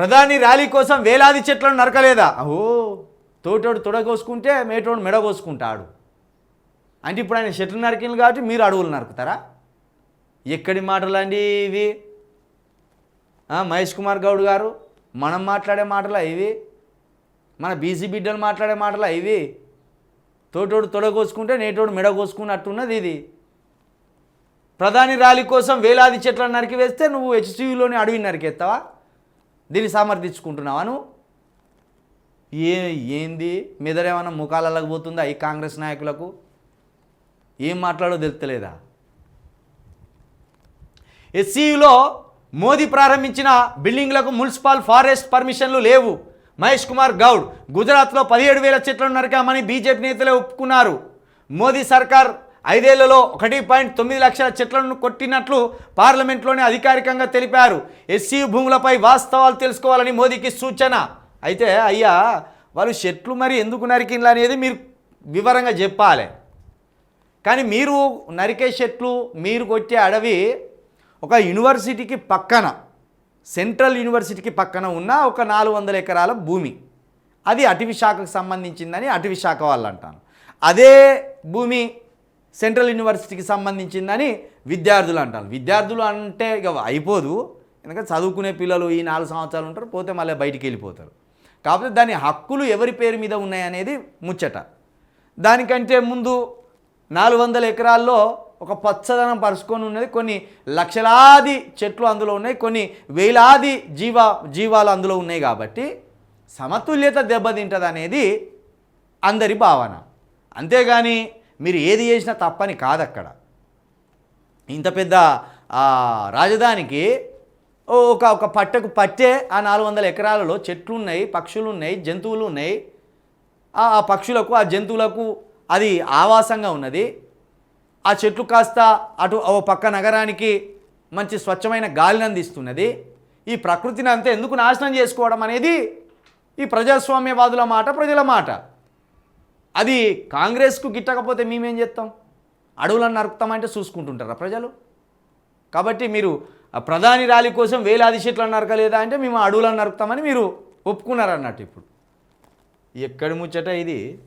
ప్రధాని ర్యాలీ కోసం వేలాది చెట్లను నరకలేదా? ఓ తోటోడు తొడగోసుకుంటే మేటోడు మెడగోసుకుంటాడు. అంటే ఇప్పుడు ఆయన చెట్లు నరికింది కాబట్టి మీరు అడవులు నరుకుతారా? ఎక్కడి మాటలండి ఇవి? మహేష్ కుమార్ గౌడ్ గారు మనం మాట్లాడే మాటలా ఇవి? మన బీసీ బిడ్డలు మాట్లాడే మాటలా ఇవి? తోటోడు తొడగోసుకుంటే నేటోడు మెడగోసుకున్నట్టున్నది ఇది. ప్రధాని ర్యాలీ కోసం వేలాది చెట్లను నరికి వేస్తే నువ్వు హెచ్సియులోని అడవిని నరికేస్తావా? దీన్ని సమర్థించుకుంటున్నావా ఏ ఏంది? మెదరేమన్నా ముఖాలలోకి పోతుందా ఈ కాంగ్రెస్ నాయకులకు? ఏం మాట్లాడో తెలుస్తలేదా ఎస్సీలో మోదీ ప్రారంభించిన బిల్డింగ్లకు మున్సిపల్ ఫారెస్ట్ పర్మిషన్లు లేవు. మహేష్ కుమార్ గౌడ్ గుజరాత్లో పదిహేడు వేల చెట్లను నరికామని బీజేపీ నేతలే ఒప్పుకున్నారు. మోదీ సర్కార్ ఐదేళ్ళలో ఒకటి పాయింట్ తొమ్మిది లక్షల చెట్లను కొట్టినట్లు పార్లమెంట్లోనే అధికారికంగా తెలిపారు. ఎస్సీ భూములపై వాస్తవాలు తెలుసుకోవాలని మోదీకి సూచన. అయితే అయ్యా వాళ్ళు చెట్లు మరి ఎందుకు నరికిండ్లు అనేది మీరు వివరంగా చెప్పాలి. కానీ మీరు నరికే చెట్లు మీరు కొట్టే అడవి ఒక యూనివర్సిటీకి పక్కన సెంట్రల్ యూనివర్సిటీకి పక్కన ఉన్న ఒక నాలుగు వందల ఎకరాల భూమి. అది అటవీ శాఖకు సంబంధించిందని అటవీ శాఖ వాళ్ళు అంటాను అదే భూమి సెంట్రల్ యూనివర్సిటీకి సంబంధించిందని విద్యార్థులు అంటారు. విద్యార్థులు అంటే ఇక అయిపోదు. ఎందుకంటే చదువుకునే పిల్లలు ఈ నాలుగు సంవత్సరాలు ఉంటారు పోతే మళ్ళీ బయటికి వెళ్ళిపోతారు. కాకపోతే దాని హక్కులు ఎవరి పేరు మీద ఉన్నాయనేది ముచ్చట. దానికంటే ముందు నాలుగు వందల ఎకరాల్లో ఒక పచ్చదనం పరుచుకొని ఉన్నది. కొన్ని లక్షలాది చెట్లు అందులో ఉన్నాయి కొన్ని వేలాది జీవ జీవాలు అందులో ఉన్నాయి కాబట్టి సమతుల్యత దెబ్బతింటుంది అనేది అందరి భావన. అంతేగాని మీరు ఏది చేసినా తప్పని కాదు అక్కడ ఇంత పెద్ద రాజధానికి ఒక ఒక పట్టకు పట్టే ఆ నాలుగు వందల ఎకరాలలో చెట్లు ఉన్నాయి పక్షులు ఉన్నాయి జంతువులు ఉన్నాయి ఆ ఆ పక్షులకు ఆ జంతువులకు అది ఆవాసంగా ఉన్నది. ఆ చెట్లు కాస్త అటు ఓ పక్క నగరానికి మంచి స్వచ్ఛమైన గాలిని అందిస్తున్నది. ఈ ప్రకృతిని అంతా ఎందుకు నాశనం చేసుకోవడం అనేది ఈ ప్రజాస్వామ్యవాదుల మాట ప్రజల మాట. అది కాంగ్రెస్కు గిట్టకపోతే మేమేం చేస్తాం? అడవులను నరుకుతామంటే చూసుకుంటుంటారా ప్రజలు? కాబట్టి మీరు ఆ ప్రధాని ర్యాలీ కోసం వేలాది చెట్లను నరకలేదా అంటే మేము అడవులను నరుకుతామని మీరు ఒప్పుకున్నారు అన్నట్టు ఇప్పుడు. ఎక్కడి ముచ్చట ఇది?